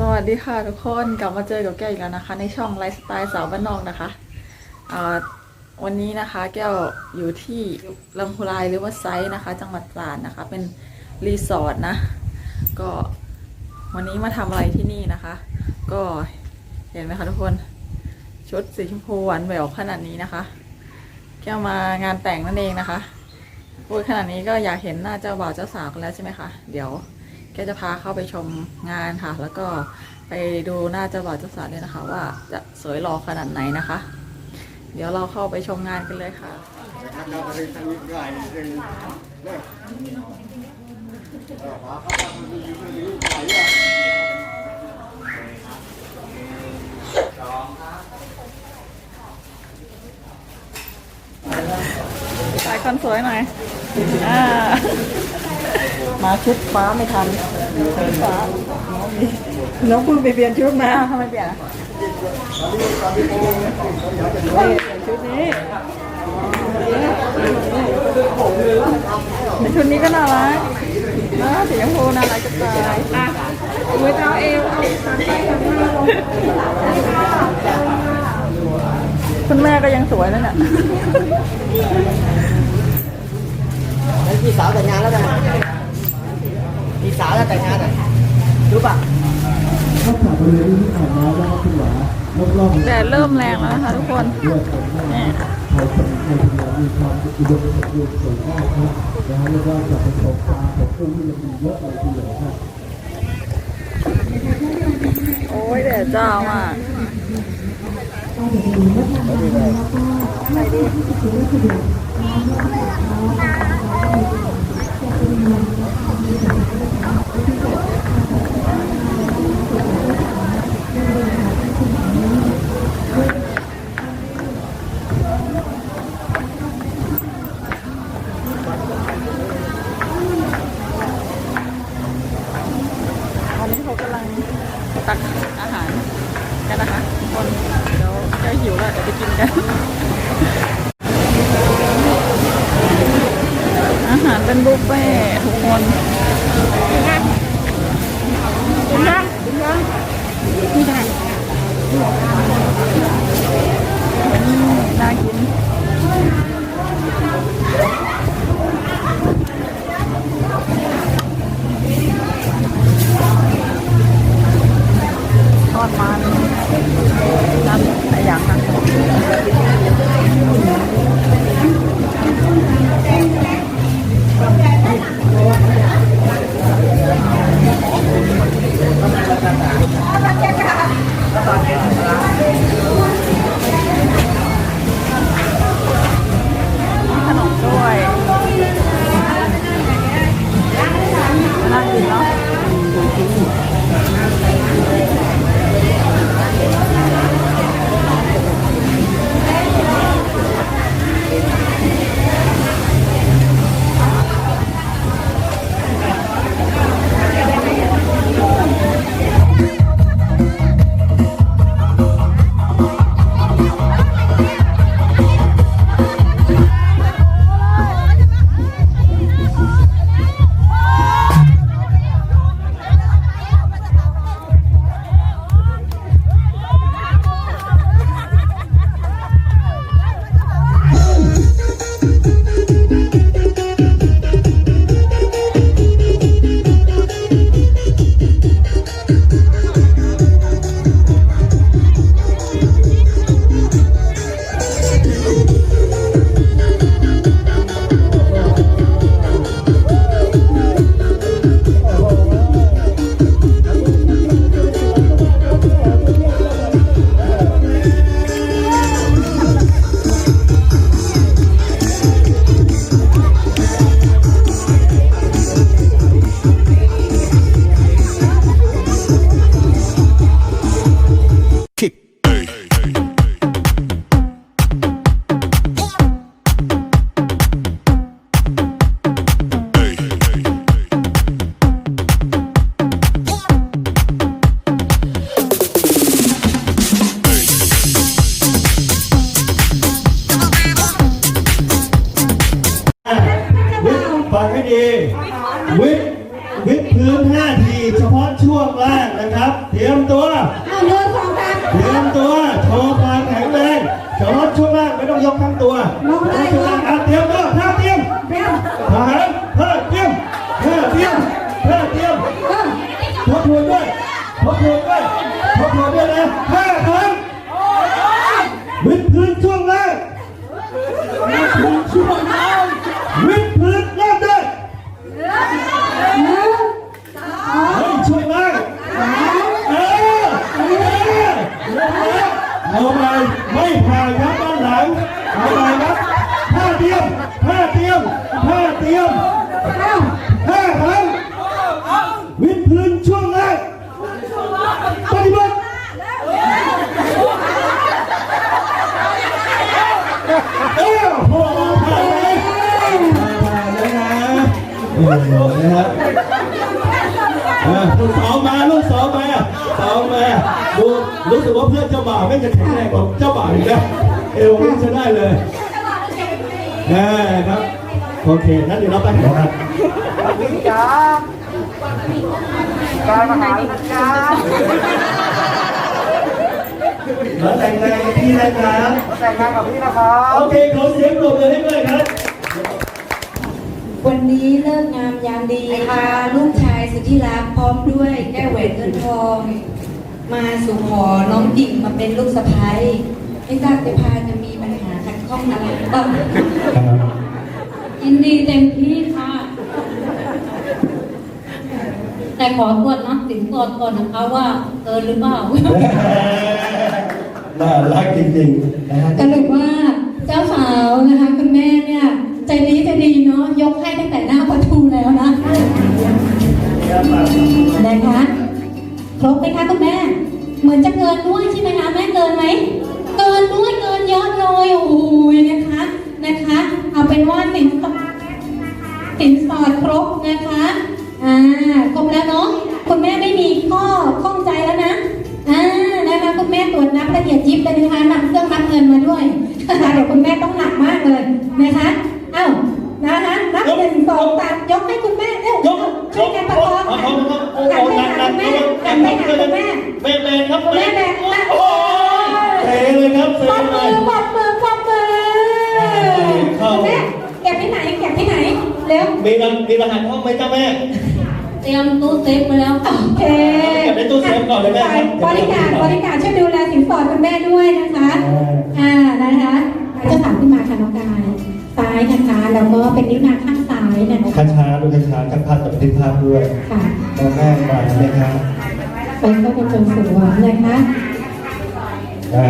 สวัสดีค่ะทุกคนกลับมาเจอกับแก้วอีกแล้วนะคะ ในช่องไลฟ์สไตล์สาวบ้านนอกนะคะวันนี้นะคะแก้วอยู่ที่ลำพูลายหรือว่าไซต์นะคะ จังหวัดตราดนะคะ เป็นรีสอร์ทนะ ก็วันนี้มาทำอะไรที่นี่นะคะ ก็เห็นไหมคะทุกคนชุดสีชมพูหวานแหววขนาดนี้นะคะ แก้วมางานแต่งนั่นเองนะคะพูดขนาดนี้ก็อยากเห็นหน้าเจ้าบ่าวเจ้าสาวกันแล้วใช่ไหมคะเดี๋ยว กจะพาเข้าไปชมงานค่ะ แล้วก็ไปดูหน้าเจ้าบ่าวเจ้าสาวด้วยนะคะ ว่าจะสวยหล่อขนาดไหนนะคะ เดี๋ยวเราเข้าไปชมงานกันเลยค่ะถ่ายคนสวยหน่อยอ่า มาชุดฟ้าไม่ทันชุดฟ้าน้องเพิ่งไปเปลี่ยนชุดมาทำไมเปลี่ยนเปลี่ยนชุดนี้แต่ชุดนี้ก็น่ารักนะสีชมพูน่ารักจะตายอะมือเท้าเอวเอาขาไปขามาลงคุณแม่ก็ยังสวยแล้วเนี่ยพี่สาวแต่งงานแล้วกัน พี่สาวแล้วแต่งงานอะรู้ป่ะนอกจากบริเวณที่ผ่านมาแล้วก็คุณหวารอบๆแดดเริ่มแรงแล้วนะคะทุกคนเลือดผมหน้าเขาเป็นในทีเดียวมีความอุดมสมบูรณ์สวยงามครับนะฮะแล้วก็จะเป็นของปลาของกุ้งที่ยังมีเยอะเลยทีเดียวครับโอ้ยแดดจ้ามากตอนนี้เขากำลัง ตักอาหารกันนะคะทุกคนเดี๋ยวแก้วหิวแล้วเดี๋ยวไปกินกัน เป็นบุฟเฟ่ทุกคนกินยังกินยังกินยังนยังน่ากินทอดมันน้ำหลายอย่างนะ Yeah. ไม่ต้องยกทั้งตัวลงได้ช่วงล่างอะเตรียมตัวท่าเตรียมเร็วทหารท่าเตรียมท่าเตรียมท่าเตรียมเออทบทวนด้วยทบทวนด้วยทบทวนด้วยนะห้าครั้งวิดพื้นช่วงล่างวิดพื้นช่วงล่างวิดพื้นเริ่มได้หนึ่งสองเฮ้ยช่วงล่างสามเออเออเอาไปไม่ผ่านครับด้าน หลังเอาไปครับท่าเตียมท่าเตรียมท่าเตียมห้าครั้งวิดพื้นช่วงแรกปฏิบัติเอ้าโอ้โหผ่านไหมผ่านเลยนะโอ้โหนะครับลูกสองมาลูกสองมาสองมาดูรู้สึกว่าเพื่อนเจ้าบ่าวไม่จะแข็งแรงกว่าเจ้าบ่าวอีกนะ เอวนี่จะได้เลยนะครับ โอเคงั้นเดี๋ยวเราไปนครับการมาหาจ้ามาแต่งงานกับพี่นะครับแต่งงานกับพี่นะครับ โอเคขอเสียงปรบมือให้ด้วยครับ วันนี้เลิกงามยามดีค่ะลูกชายสุดที่รักพร้อมด้วยแก้วแหวนเงินทอง มาสู่ขอน้องดิ่งมาเป็นลูกสะใภ้ ไม่ทราบจะพาจะมีปัญหาขัดข้องอะไรหรือเปล่ายินดีเต็มที่ค่ะ แต่ขอตรวจนับสินสอดก่อนนะคะว่าเกินหรือเปล่าน่ารักจริงๆนะฮะสรุปว่าเจ้าสาวนะคะคุณแม่เนี่ย ใจดีใจดีเนาะยกให้ตั้งแต่หน้าประตูแล้วนะนะคะครบไหมคะคุณแม่ เหมือนจะเกินด้วยใช่ไหมคะแม่เกินไหมเกินด้วยเกินเยอะเลยโอ้ยนะคะนะคะ เอาเป็นว่าสินสอดสินสอดครบ นะคะ อ่า ครบแล้วเนาะ คุณแม่ไม่มีข้อข้องใจแล้วนะ อ่า นะคะคุณแม่ตรวจนับละเอียดยิบเลยนะคะนำเครื่องนับเงินมาด้วยเดี๋ยวคุณแม่ต้อง มีรมีรหัสห้องไหมจ้าแม่เตรียมตู้เซฟมาแล้วโอเคเก็บในตู้เซฟก่อนเลยแม่ครับบริการบริการช่วยดูแลสินสอดคุณแม่ด้วยนะคะ อ่า นะคะเจะถามขึ้นมาค่ะน้องกายซ้ายนะคะแล้วก็เป็นนิ้วนางข้างซ้ายนะคะ ช้าๆดูช้าๆจับภาพกับทิศภาพด้วยค่ะมองแม่มานะครับไปก็เป็นจนสวยนะคะอ่า